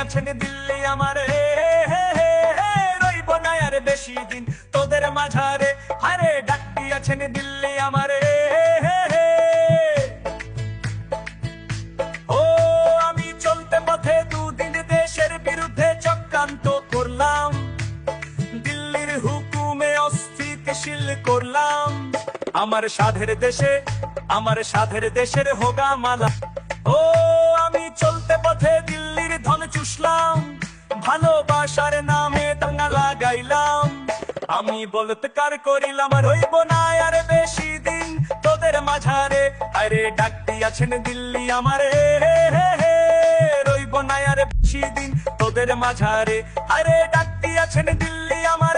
আছেন দিল্লি আমারে। রইব না আর বেশি দিন তোদের মাঝারে। আরে ডাক দিয়াছেন দিল্লি আমারে। করলাম। আমার সাধের দেশে, আমার সাধের দেশের হোগা মালা ও, আমি চলতে ভালোবাসার নামে দাঙ্গা লাগাইলাম। আমি বলৎকার করিলাম, রইব না আর বেশি দিন। তোদের মাঝারে, আরে ডাক দিয়াছেন দিল্লি আমারে। রইব না আর বেশি দিন তোদের মাঝারে, আরে ডাক দিয়াছেন দিল্লি আমারে।